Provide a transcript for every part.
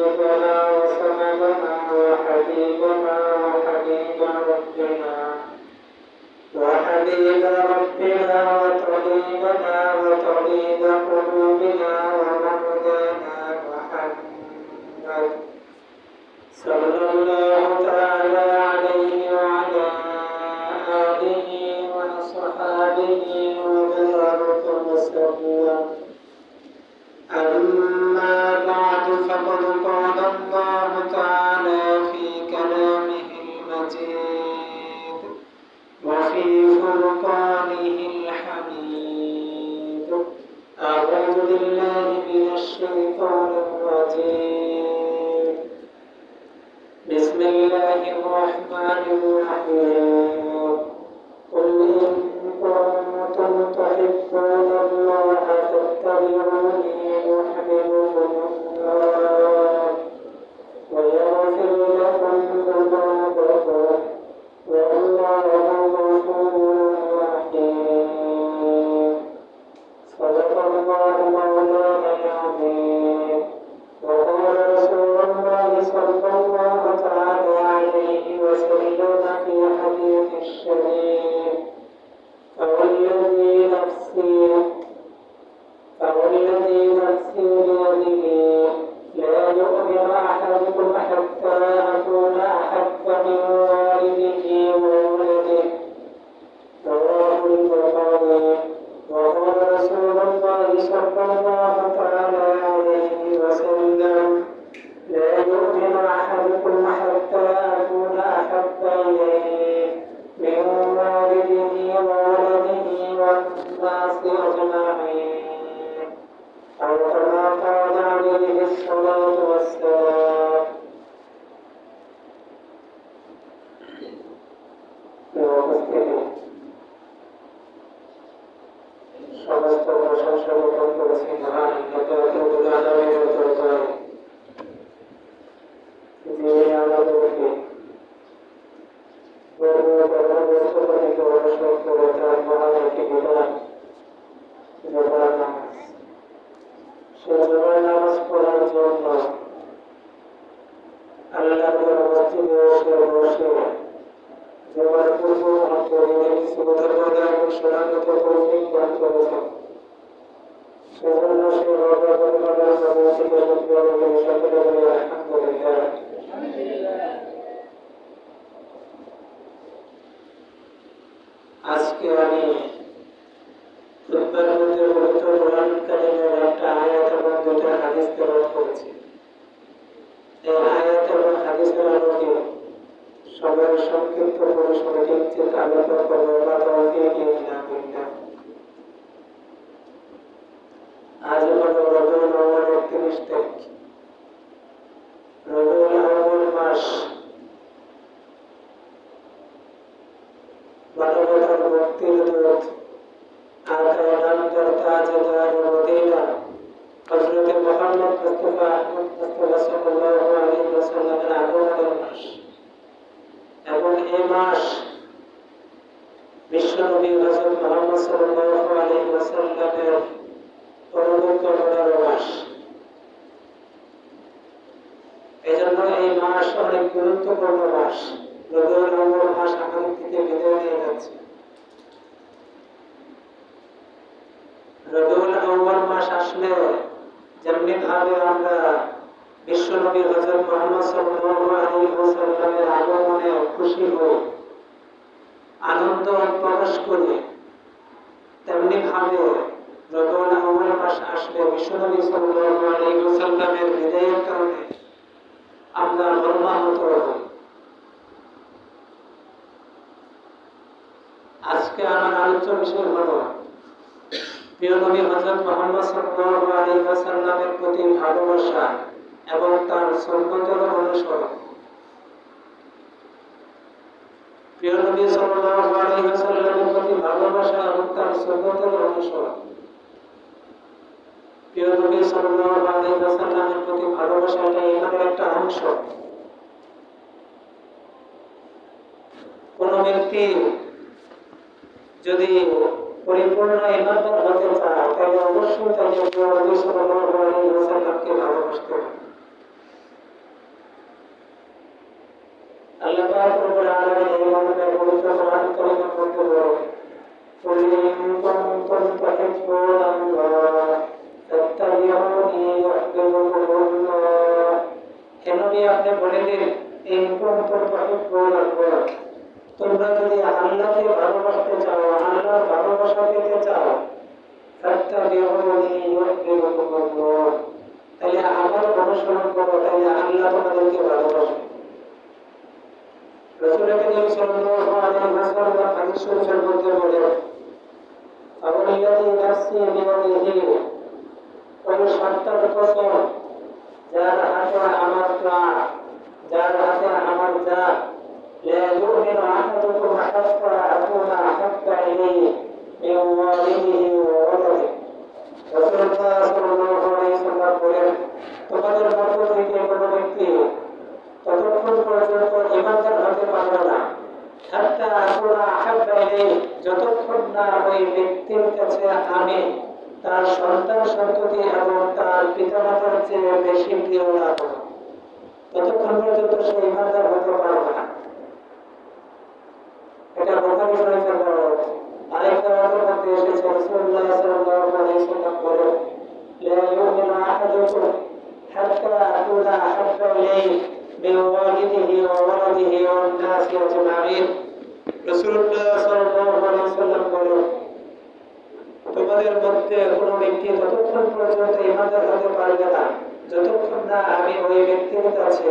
ربنا araolaa oa oimiste ধারে আমরা বিশ্বনবী হজরত মোহাম্মদ সাল্লাল্লাহু আলাইহি আগমনে খুশি হই, আনন্দ প্রকাশ করি। তেমনি ভাবে রবিউল আউয়াল মাস আসলে বিশ্বনবী সাল্লাল্লাহু আলাইহি ওয়াসাল্লামের বিদায়ের কারণে আমরা মর্মাহত আজকে আমার আলোচ্য বিষয় হলো প্রিয় নবী হযরত সাল্লাল্লাহু আলাইহি ওয়াসাল্লামের প্রতি ভালোবাসা এবং তার সুন্নতের অনুসরণ। প্রিয় সাল্লাল্লাহু আলাইহি ওয়াসাল্লামের প্রতি ভালোবাসা এবং তার সুন্নতের অনুসরণ। প্রিয় সাল্লাল্লাহু আলাইহি ওয়াসাল্লামের প্রতি ভালোবাসা এটা ইমানের একটা অংশ। কোন ব্যক্তি যদি পরিপূর্ণ ইমানদার হতে চায় তাহলে অবশ্যই তাকে প্রিয় নবী সাল্লাল্লাহু আলাইহি ওয়াসাল্লামকে ভালোবাসতে হবে আল্লাহ পাক রব্বুল আলামিন এই মর্মে পবিত্র কোরআন কারীমের মধ্যে বলেন قل إن كنتم تحبون الله فاتبعوني يحببكم الله হে নবী আপনি বলে দিন ইন কুনতুম তুহিব্বুন আল্লাহ তোমরা যদি আল্লাহকে ভালোবাসতে চাও, আল্লাহর ভালোবাসা পেতে চাও তাহলে আমার অনুসরণ করো, তাহলে আল্লাহ তোমাদেরকে ভালোবাসবে। রাসূল মধ্যে এসেছে রাসূলুল্লাহ সাল্লাল্লাহু আলাইহি ওয়াসাল্লাম বলেন লা ইউমিনু আহাদুকুম হাত্তা আকুনা আহাব্বা ইলাইহি من والده وولده والناس أجمعين রাসূলুল্লাহ সাল্লাল্লাহু আলাইহি ওয়াসাল্লাম বলেন তোমাদের মধ্যে কোনো ব্যক্তি ততক্ষণ পর্যন্ত ইমানদার হতে পারবে না যতক্ষণ না আমি ওই ব্যক্তির কাছে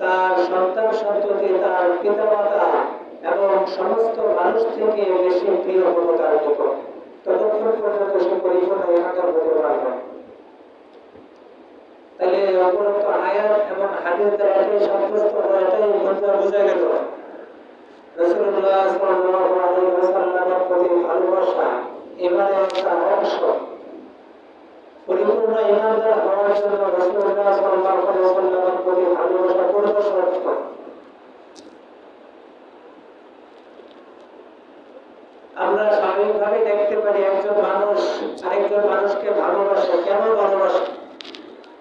তার সন্তান সন্ততি তার পিতামাতা এবং সমস্ত মানুষ থেকে বেশি প্রিয় হব তার নিকট ততক্ষণ পর্যন্ত সে পরিপূর্ণ ইমানদার হতে পারবে তাহলে অপরন্ত আয়াত এবং হাদিস দ্বারা সাব্যস্ত হয় এটাই বোঝা গেল। ভালোবাসা পরিপূর্ণ ইমানদার হওয়ার জন্য আলাইহি ওয়াসাল্লামের প্রতি ভালোবাসা পূর্ণ শর্ত আমরা স্বাভাবিকভাবে দেখতে পারি একজন মানুষ আরেকজন মানুষকে ভালোবাসে, কেন ভালোবাসে?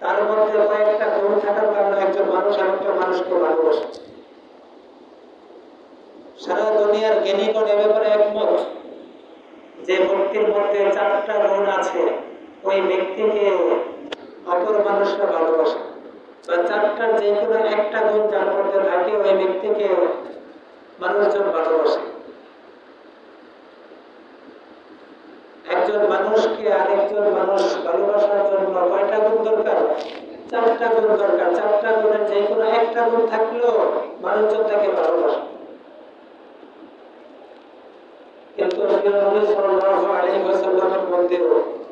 তার মধ্যে কয়েকটা গুণ থাকার কারণে একজন মানুষ আরেকটা মানুষকে ভালোবাসে। সারা দুনিয়ার জ্ঞানীগণ এ ব্যাপারে একমত যে ব্যক্তির মধ্যে চারটা গুণ আছে। ওই ব্যক্তিকে অপর মানুষরা ভালোবাসে। বা চারটার যে কোনো একটা গুণ যার মধ্যে থাকে, ওই ব্যক্তিকে মানুষজন ভালোবাসে একজন মানুষকে আরেকজন মানুষ ভালোবাসার জন্য কয়টা গুণ দরকার? চারটা গুণ দরকার। চারটা গুণের যে কোনো একটা গুণ থাকলেও মানুষজন তাকে ভালোবাসে। কিন্তু নবী সাল্লাল্লাহু আলাইহি ওয়াসাল্লামের মধ্যে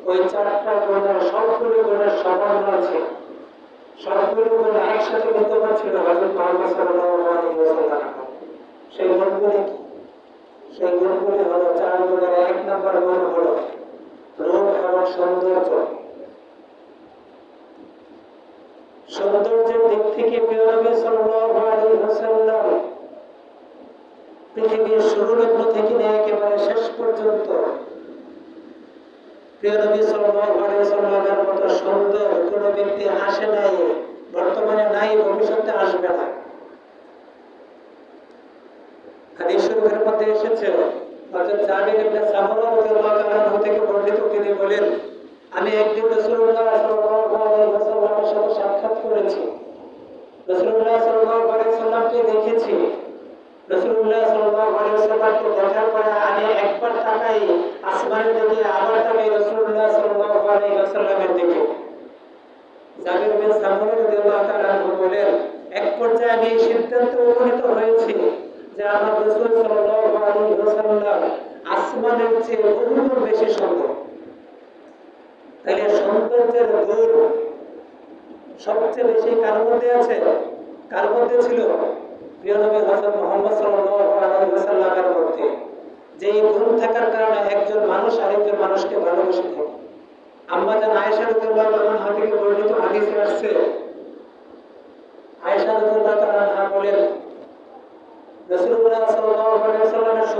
ওই চারটা গুণের সবগুলো গুণের সমন্বয় আছে। সবগুলো গুণ একসাথে বিদ্যমান ছিল হযরত মুহাম্মদ সাল্লাল্লাহু আলাইহি ওয়াসাল্লাম। সেই গুণগুলি সেই গুণগুলি হলো চার গুণের এক নম্বর গুণ হলো এবং সৌন্দর্য সৌন্দর্যের দিক থেকে প্রিয় সাল্লাল্লাহু আলাইহি থেকে নিয়ে একেবারে শেষ পর্যন্ত বর্তমানে নাই, ভবিষ্যতে আসবে না। হাদিস মধ্যে এসেছে হযরত জাবির ইবনে সামরা আবার তাকাই রাসূলুল্লাহ সাল্লাল্লাহু আলাইহি ওয়াসাল্লামের বলেন, এক পর্যায়ে আমি সিদ্ধান্তে উপনীত হয়েছি। মানুষ আরেকজন মানুষকে ভালোবেসে থাকে। আম্মা জান আয়েশা রাদিয়াল্লাহু বর্ণিত হাদিসে আসছে আয়েশা রাদিয়াল্লাহু আনহা বলেন রাসূলুল্লাহ সাল্লাল্লাহু আলাইহি ওয়াসাল্লামের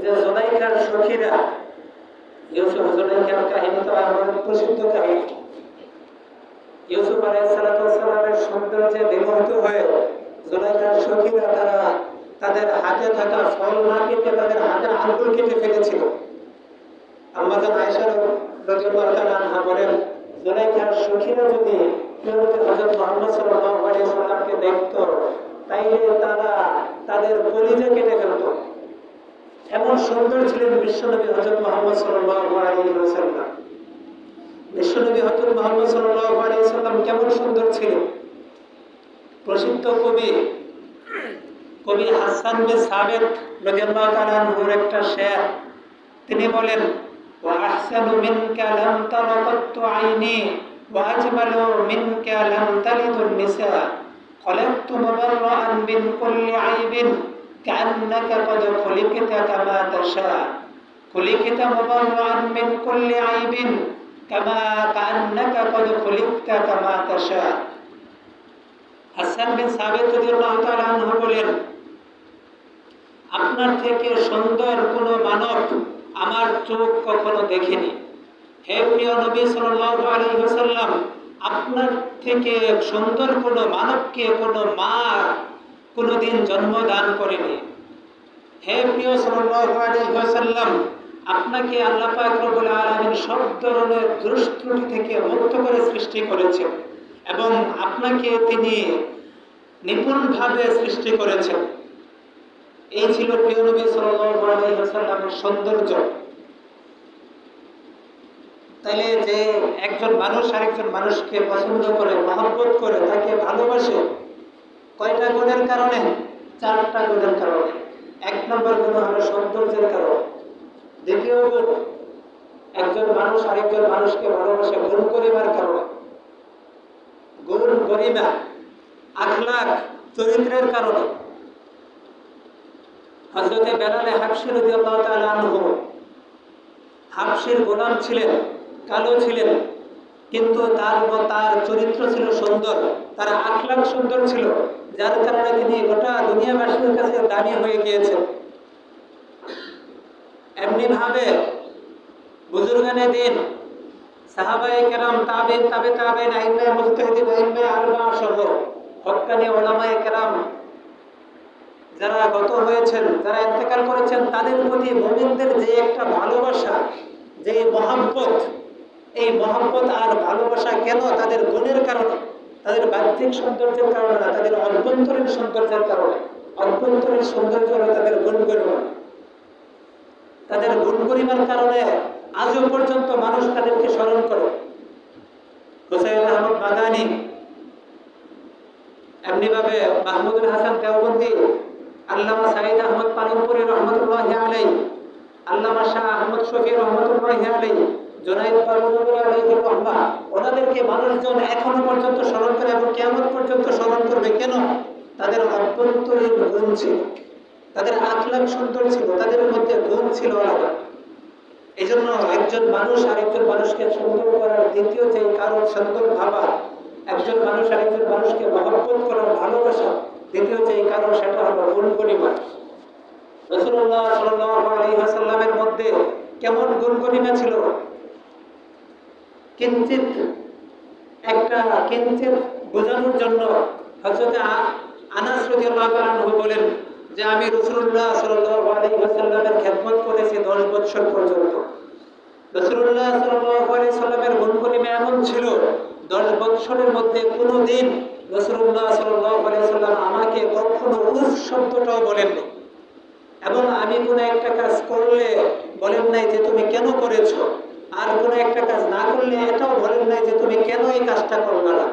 যে জোনাইকার সখীরা, ইউসুফ জোনাইকার কাহিনী তো আমাদের প্রসিদ্ধ কাহিনী। ইউসুফ আলাইসালামের সৌন্দর্যে বিমোহিত হয়ে জোনাইকার সখীরা তারা তাদের হাতে থাকা ফল না কেটে তাদের হাতের আঙ্গুল কেটে ফেলেছিল। আমাদের আয়সা রাদিয়াল্লাহু আনহা বলেন, জুলাইখার যদি নবী হযরত মুহাম্মদ তাইলে তারা তাদের কলিজা কেটে ফেলত। এমন সুন্দর ছিলেন বিশ্বনবী হযরত মুহাম্মদ সাল্লাল্লাহু আলাইহি ওয়াসাল্লাম বিশ্বনবী হযরত মুহাম্মদ সাল্লাল্লাহু আলাইহি ওয়াসাল্লাম কেমন সুন্দর ছিলেন প্রসিদ্ধ কবি কবি হাসান বিন সাবেত রাদিয়াল্লাহু তাআলা আনহুর একটা শের তিনি বলেন وأحسن منك لم تر قط عيني وأجمل منك لم تلد النساء خلقت مبرأ من كل عيب كأنك قد خلقت كما تشاء خلقت مبرأ من كل عيب كما كأنك قد خلقت كما تشاء হাসান বিন সাবেত রাদিয়াল্লাহু তাআলা আনহু বলেন আপনার থেকে সুন্দর কোনো মানব আমার চোখ কখনো দেখেনি হে প্রিয় নবী সাল্লাল্লাহু আলাইহি ওয়াসাল্লাম আপনার থেকে সুন্দর কোনো মানবকে কোনো মা কোনোদিন জন্ম দান করেনি। হে প্রিয় আলাইহি আপনাকে আল্লাহ পাক রব্বুল আলামিন সব ধরনের দুষ্ত্রুটি থেকে মুক্ত করে সৃষ্টি করেছেন এবং আপনাকে তিনি নিপুণভাবে সৃষ্টি করেছেন। এই ছিল প্রিয় নবী ওয়াসাল্লামের সৌন্দর্য। তাইলে যে একজন মানুষ আরেকজন মানুষকে পছন্দ করে, মহব্বত করে, তাকে ভালোবাসে কয়টা গুণের কারণে? চারটা গুণের কারণে। এক নম্বর গুণ হলো সৌন্দর্যের কারণ। দ্বিতীয় গুণ, একজন মানুষ আরেকজন মানুষকে ভালোবাসে গুণ করিবার কারণে। গুণ গরিমা আখলাক চরিত্রের কারণে। হজরতে বেলালে হাফসি রাদিয়াল্লাহু তাআলা আনহু হাফসির গোলাম ছিলেন, কালো ছিলেন। কিন্তু তার তার চরিত্র ছিল সুন্দর, তার আখলাক সুন্দর ছিল, যার কারণে তিনি গোটা দুনিয়াবাসীর কাছে দামি হয়ে গিয়েছেন। এমনি ভাবে বুজুর্গানে দিন সাহাবায়ে কেরাম, তাবে তাবে তাবে আইমে মুজতাহিদিন আইমে আরবা সহ হক্কানি ওলামায়ে কেরাম যারা গত হয়েছেন, যারা ইন্তেকাল করেছেন, তাদের প্রতি মুমিনদের যে একটা ভালোবাসা, যে মহাব্বত এই মহাব্বত আর ভালোবাসা কেন তাদের গুণের কারণে? তাদের বাহ্যিক সৌন্দর্যের কারণে না, তাদের অভ্যন্তরীণ সৌন্দর্যের কারণে? অভ্যন্তরীণ সৌন্দর্য হলো তাদের গুণ গরিমা। তাদের গুণ গরিমার কারণে আজও পর্যন্ত মানুষ তাদেরকে স্মরণ করে। হুসাইন আহমদ বাগানি এমনিভাবে মাহমুদুল হাসান দেওবন্দি, আল্লামা সাইদ আহমদ পালনপুরি রহমতুল্লাহ আলাই আল্লামা শাহ আহমদ শফি রহমতুল্লাহ আলাই মানুষজন এখনও পর্যন্ত কেমন পর্যন্ত স্মরণ কেন? তাদের মধ্যে গুণ ছিল এই জন্য একজন মানুষ আরেকজন মানুষকে দ্বিতীয় যে কারণ সুন্দর ভাবা, একজন মানুষ আরেকজন মানুষকে ভালোবাসা, দ্বিতীয় যে কারণ সেটা হলো গুণ গরিমা রসুল্লাহ সাল্লামের মধ্যে কেমন গুণ গরিমা ছিল? কিঞ্চিত একটা কিঞ্চিত বোঝানোর জন্য হজরত আনাস আনহু বলেন যে আমি রসুল্লাহ ওয়াসাল্লামের খেদমত করেছি 10 বছর পর্যন্ত। রসুল্লাহ সাল্লামের গুণ গরিমা এমন ছিল 10 বছরের মধ্যে কোনো দিন রসুল্লাহ সাল্লাম আমাকে কখনো উফ শব্দটাও বলেননি এবং আমি কোনো একটা কাজ করলে বলেন নাই যে তুমি কেন করেছ? আর কোনো একটা কাজ না করলে এটাও বলেন নাই যে তুমি কেন এই কাজটা করবে না?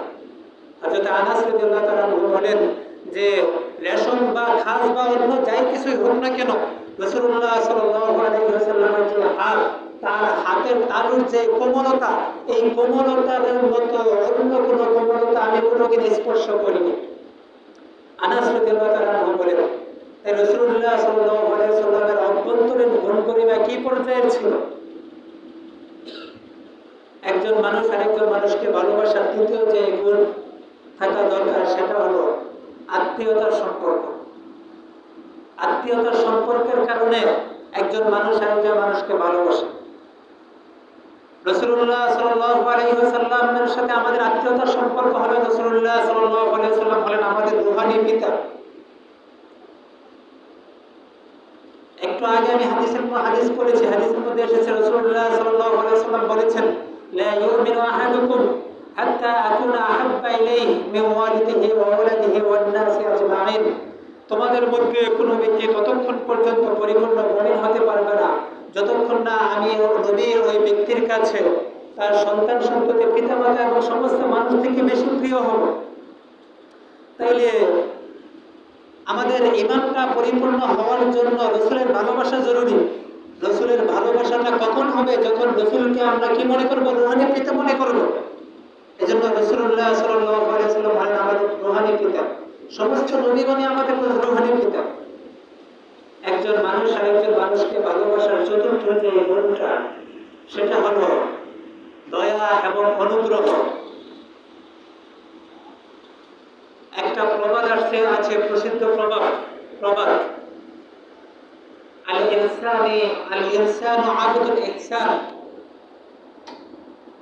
হযরত আনাস রাদিয়াল্লাহু তাআলা বলেন যে রেশন বা খাস বা অন্য যাই কিছুই হোক না কেন আলাইহি ওয়াসাল্লামের যে হাত, তার হাতের যে কোমলতা, এই কোমলতার মতো অন্য কোনো কোমলতা আমি কোনোদিন স্পর্শ করিনি। আনাস বলেন তাই রাসূলুল্লাহ সাল্লাল্লাহু আলাইহি ওয়াসাল্লামের অভ্যন্তরীণ গুণ পরিমা কি পর্যায়ের ছিল? একজন মানুষ আরেকজন মানুষকে ভালোবাসার তৃতীয় যে গুণ থাকা দরকার সেটা হলো আত্মীয়তার সম্পর্ক। আত্মীয়তার সম্পর্কের কারণে একজন মানুষ আরেকজন মানুষকে ভালোবাসে। আমাদের আত্মীয়তার সম্পর্ক হবে। আমাদের পিতা। একটু আগে আমি হাদিস এসেছে রসুল্লাহ বলেছেন আহাদুকুম হাত্তা আকুনা আহাব্বা ইলাইহি মিন ওয়ালিদিহি ওয়া ওয়ালাদিহি ওয়ান নাসি আজমাইন তোমাদের মধ্যে কোনো ব্যক্তি ততক্ষণ পর্যন্ত পরিপূর্ণ মুমিন হতে পারবে না। যতক্ষণ না আমি ও নবীর ওই ব্যক্তির কাছে তার সন্তান সন্ততি পিতামাতা এবং সমস্ত মানুষ থেকে বেশি প্রিয় হব। তাইলে আমাদের ইমানটা পরিপূর্ণ হওয়ার জন্য রসুলের ভালোবাসা জরুরি। হবে যখন রসুলকে আমরা কি মনে করব? রোহানি পিতা মনে করব? এই জন্য রসুল্লাহ সাল্লাম হলেন আমাদের রোহানি পিতা। সমস্ত নবীগণই আমাদের রোহানি পিতা। একজন মানুষ আরেকজন মানুষকে ভালোবাসার চতুর্থ যে গুণটা সেটা হলো দয়া এবং অনুগ্রহ। একটা প্রবাদ আসছে, আছে প্রসিদ্ধ প্রবাদ প্রবাদ। আল ইনসানি ইনসানু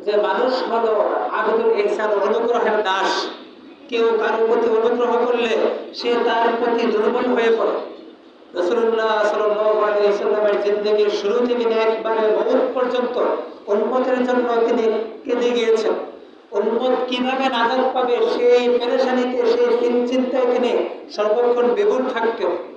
যে মানুষ হলো আবদুল ইহসান, অনুগ্রহের দাস। কেউ কারোর প্রতি অনুগ্রহ করলে সে তার প্রতি দুর্বল হয়ে পড়ে। পর্যন্ত উন্মতের জন্য তিনি কেঁদে গিয়েছেন। উন্মত কীভাবে নাজাত পাবে সেই পেরেশানিতে, সেই চিন্তায় তিনি সর্বক্ষণ বিভুর থাকতেন।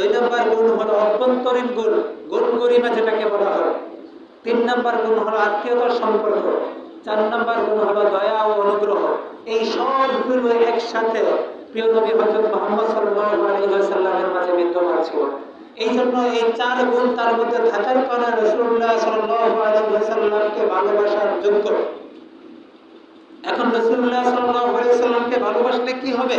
দুই নম্বর গুণ হলো অভ্যন্তরীণ গুণ গুণ গরিমা যেটাকে বলা হয়। তিন নম্বর গুণ হলো আত্মীয়তার সম্পর্ক, চার নম্বর গুণ হলো দয়া ও অনুগ্রহ। এই সবগুলো একসাথে প্রিয় নবী হজরত মোহাম্মদ সাল্লাল্লাহু আলাইহি ওয়াসাল্লামের মাঝে বিদ্যমান ছিল। এই জন্য এই চার গুণ তার মধ্যে থাকার কারণে রসুল্লাহ সাল্লাল্লাহু আলাইহি ওয়াসাল্লামকে ভালোবাসার যোগ্য। এখন রসুল্লাহ সাল্লাল্লাহু আলাইহি ওয়াসাল্লামকে ভালোবাসলে কি হবে?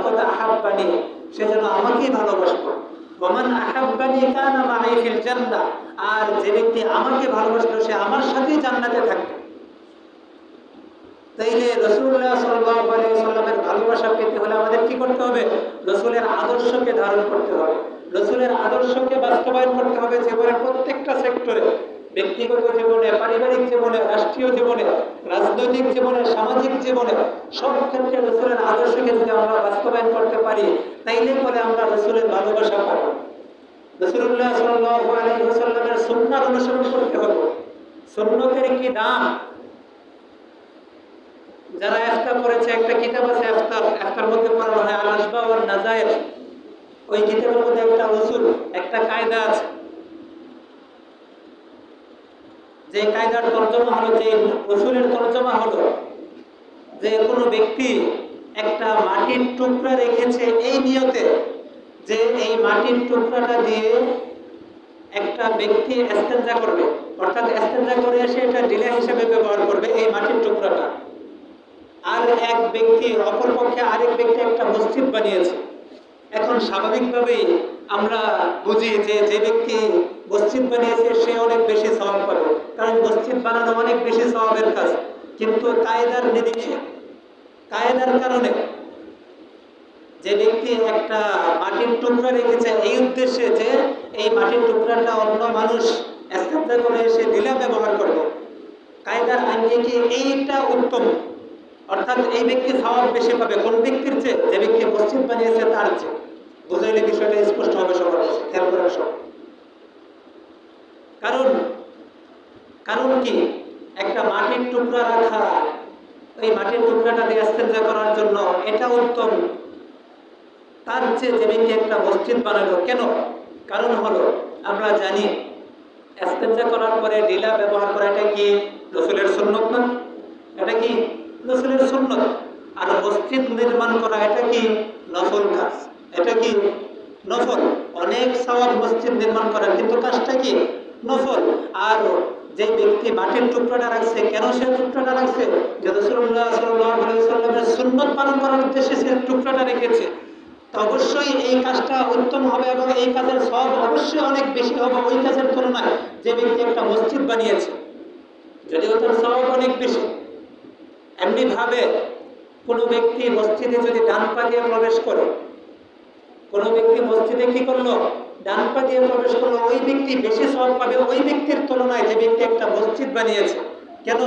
আহাব্বানি সে যেন আমাকেই ভালোবাসবো ওমান আহাব্বানি কানা ফিল জান্নাহ আর যে ব্যক্তি আমাকে সে আমার সাথেই জান্নাতে তাইলে সাল্লাল্লাহু আলাইহি ভালোবাসা পেতে হলে আমাদের কি করতে হবে? রাসূলের আদর্শকে ধারণ করতে হবে। রাসূলের আদর্শকে বাস্তবায়ন করতে হবে জীবনের প্রত্যেকটা সেক্টরে। ব্যক্তিগত জীবনে, পারিবারিক জীবনে, রাষ্ট্রীয় জীবনে, রাজনৈতিক জীবনে, সামাজিক জীবনে, সব ক্ষেত্রে রসুলের আদর্শকে যদি আমরা বাস্তবায়ন করতে পারি, তাইলে পরে আমরা রসুলের ভালোবাসা পাবো। রসুল্লাহ আলাইহি অনুসরণ করতে হবে। কি দাম? যারা ইফতার করেছে, একটা কিতাব আছে মধ্যে পড়ানো হয় নাজায়ের। ওই কিতাবের মধ্যে একটা উসুল, একটা কায়দা আছে। যে কায়দার তর্জমা হলো, যে উসুলের তর্জমা হলো, যে কোনো ব্যক্তি একটা মাটির টুকরা রেখেছে এই নিয়তে যে এই মাটির টুকরাটা দিয়ে একটা ব্যক্তি এস্তেঞ্জা করবে। অর্থাৎ এস্তেঞ্জা করে এসে এটা ডিলে হিসেবে ব্যবহার করবে এই মাটির টুকরাটা। আর এক ব্যক্তি অপরপক্ষে আরেক ব্যক্তি একটা মসজিদ বানিয়েছে। এখন স্বাভাবিকভাবেই আমরা বুঝি যে যে ব্যক্তি মসজিদ বানিয়েছে, সে অনেক বেশি স্বভাব পাবে কারণ মসজিদ বানানো অনেক বেশি স্বভাবের কাজ। কিন্তু কায়দার নিরিখে, কায়দার কারণে যে ব্যক্তি একটা মাটির টুকরা রেখেছে, এই উদ্দেশ্যে যে এই মাটির টুকরাটা অন্য মানুষ এস্তেঞ্জা করে এসে দিলে ব্যবহার করবে। কায়দার আঙ্গিকে এইটা উত্তম? অর্থাৎ এই ব্যক্তি স্বভাব বেশি পাবে। কোন ব্যক্তির চেয়ে? যে ব্যক্তি মসজিদ বানিয়েছে, তার চেয়ে। বুঝাইলে বিষয়টা স্পষ্ট হবে সবার খেয়াল করার সব কারণ কারণ কি? একটা মাটির টুকরা রাখা ওই মাটির টুকরাটা দিয়ে ইস্তেঞ্জা করার জন্য এটা উত্তম। তার চেয়ে যে ব্যক্তি একটা মসজিদ বানালো কেন? কারণ হলো, আমরা জানি এস্তেঞ্জা করার পরে ডিলা ব্যবহার করা এটা কি রসুলের সুন্নত না? এটা কি রসুলের সুন্নত? আর মসজিদ নির্মাণ করা এটা কি নফল কাজ? এটা কি নফল? অনেক সওয়াব মসজিদ নির্মাণ করা কিন্তু কাজটা কি? নফল। আর যে ব্যক্তি মাটির টুকরাটা রাখছে, কেন সে টুকরাটা রাখছে? যে সুন্নত পালন করার উদ্দেশ্যে সে টুকরাটা রেখেছে। অবশ্যই এই কাজটা উত্তম হবে এবং এই কাজের সব অবশ্যই অনেক বেশি হবে ওই কাজের তুলনায়। যে ব্যক্তি একটা মসজিদ বানিয়েছে, যদিও তার সব অনেক বেশি। এমনিভাবে কোনো ব্যক্তি মসজিদে যদি ডান পা দিয়ে প্রবেশ করে কোনো ব্যক্তি মসজিদে কি করল? ডান পা দিয়ে প্রবেশ করল। ওই ব্যক্তি বেশি সব পাবে ওই ব্যক্তির তুলনায় যে ব্যক্তি একটা মসজিদ বানিয়েছে। কেন?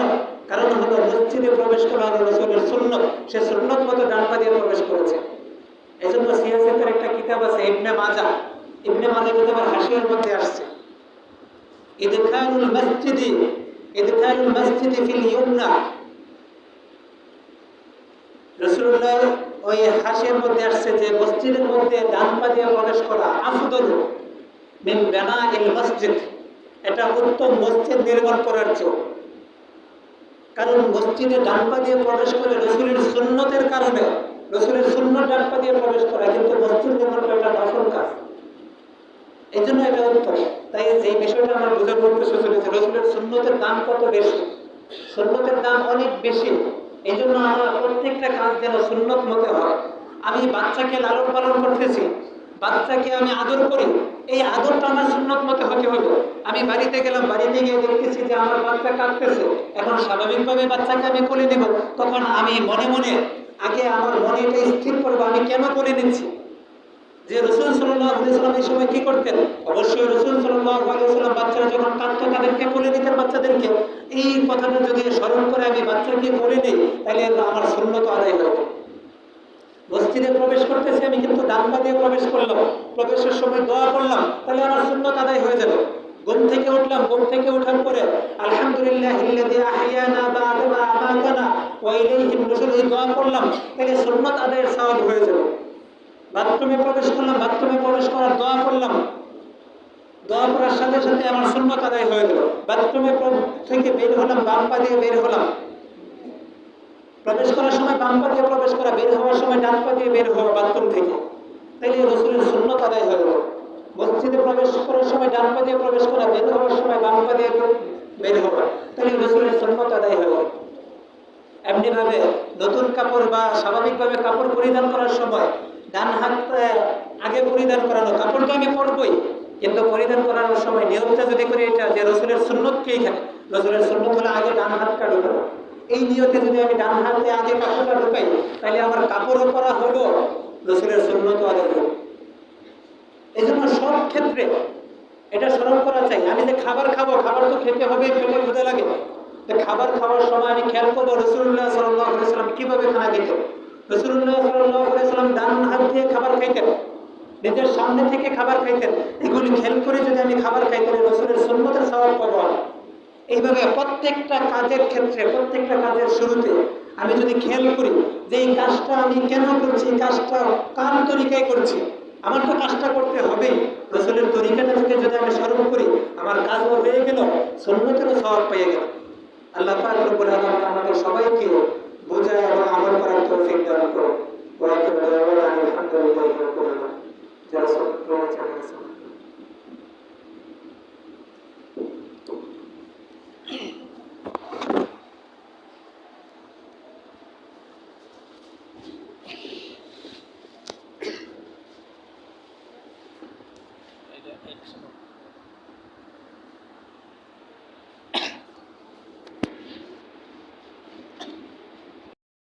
কারণ হলো মসজিদে প্রবেশ করা হলো রসুলের সুন্নত। সে সুন্নত মতো ডান পা দিয়ে প্রবেশ করেছে। এই জন্য সিয়াসেতের একটা কিতাব আছে ইবনে মাজা ইবনে মাজা কিতাবের হাসির মধ্যে আসছে। ইদখালুল মসজিদি ইদখালুল মসজিদি ফিল ইউমনা। রসুল্লাহ ওই হাসির মধ্যে আসছে যে মসজিদের মধ্যে ডান পা দিয়ে প্রবেশ করা আফদল মিন বেনা ইল মসজিদ। এটা উত্তম মসজিদ নির্মাণ করার চেয়েও কারণ মসজিদে ডান পা দিয়ে প্রবেশ করে রসুলের সুন্নতের কারণে, রসুলের সুন্নত ডান পা দিয়ে প্রবেশ করা, কিন্তু মসজিদ নির্মাণ করা এটা নফল কাজ। এই জন্য এটা উত্তম। তাই যে বিষয়টা আমার বোঝার উদ্দেশ্য চলেছে রসুলের সুন্নতের দাম কত বেশি? সুন্নতের দাম অনেক বেশি। এই জন্য আমার প্রত্যেকটা কাজ যেন সুন্নত মতে হয়। আমি বাচ্চাকে লালন পালন করতেছি, বাচ্চাকে আমি আদর করি, এই আদরটা আমার সুন্নত মতে হতে হবে আমি বাড়িতে গেলাম, বাড়িতে গিয়ে দেখতেছি যে আমার বাচ্চা কাঁদতেছে। এখন স্বাভাবিকভাবে বাচ্চাকে আমি কোলে নেব। তখন আমি মনে মনে, আগে আমার মনে এটা স্থির করব, আমি কেন করে নিচ্ছি? যে রসুল সাল্লাম এই সময় কি করতেন? অবশ্যই রসুল সাল্লাম বাচ্চারা যখন কাঁদতো, তাদেরকে কোলে নিতেন বাচ্চাদেরকে, এই কথাটা যদি স্মরণ করে আমি বাচ্চাকে কোলে নিই তাহলে আমার শূন্যত আদায় হবে মসজিদে প্রবেশ করতেছি আমি, কিন্তু ডান দিয়ে প্রবেশ করলাম। প্রবেশের সময় দোয়া করলাম, তাহলে আমার শূন্যত আদায় হয়ে যাবে। ঘুম থেকে উঠলাম, ঘুম থেকে ওঠার পরে আলহামদুলিল্লাহ ওয়া ইলাইহি নুশুর এই দোয়া করলাম, তাহলে সুন্নাত আদায়ের সওয়াব হয়ে যাবে। বাথরুমে প্রবেশ করলাম, বাথরুমে প্রবেশ করার দোয়া করলাম। দোয়া করার সাথে সাথে আমার সুন্নত আদায় হয়ে গেল। বাথরুমে থেকে বের হলাম, বাম পা দিয়ে বের হলাম। প্রবেশ করার সময় বাম পা দিয়ে প্রবেশ করা, বের হওয়ার সময় ডান পা দিয়ে বের হওয়া বাথরুম থেকে। তাইলে রসুলের সুন্নত আদায় হয়ে গেল। মসজিদে প্রবেশ করার সময় ডান পা দিয়ে প্রবেশ করা, বের হওয়ার সময় বাম পা দিয়ে বের হওয়া তাহলে রসুলের সুন্নত আদায় হয়ে গেল। এমনিভাবে নতুন কাপড় বা স্বাভাবিকভাবে কাপড় পরিধান করার সময় ডান হাত আগে পরিধান করানো কাপড় তো আমি পরবই। কিন্তু পরিধান করানোর সময় নিয়মটা যদি করি, এটা যে রসুলের সুন্নত কে এখানে রসুলের সুন্নত হলে আগে ডান হাতটা ঢুকাবো এই নিয়তে যদি আমি ডান হাতে আগে কাপড়টা ঢুকাই, তাহলে আমার কাপড়ও পরা হলো, রসুলের সুন্নত আদায় হলো। এই জন্য সব ক্ষেত্রে এটা স্মরণ করা চাই। আমি যে খাবার খাব, খাবার তো খেতে হবে পেটে ক্ষুদে লাগে। খাবার খাওয়ার সময় আমি খেয়াল করব রসুল্লাহ সাল্লাম কীভাবে খানা খেতেন নিজের সামনে থেকে খাবার খাইতেন, এগুলি খেয়াল করে যদি আমি খাবার রসুলের সন্ন্যতের স্বভাব পাবো এইভাবে প্রত্যেকটা কাজের ক্ষেত্রে, প্রত্যেকটা কাজের শুরুতে আমি যদি খেয়াল করি যে এই কাজটা আমি কেন করছি কাজটা কার তরিকায় করছি, আমার তো কাজটা করতে হবে। রসুলের তরিকাটা থেকে যদি আমি স্মরণ করি, আমার কাজও হয়ে গেল সন্ন্যতেরও স্বভাব পেয়ে গেল। আল্লাহ আমাদের সবাইকে বোঝা এবং আমল করার তৌফিক দান করো আলহামদুলিল্লাহ যারা সব প্রবচন আছে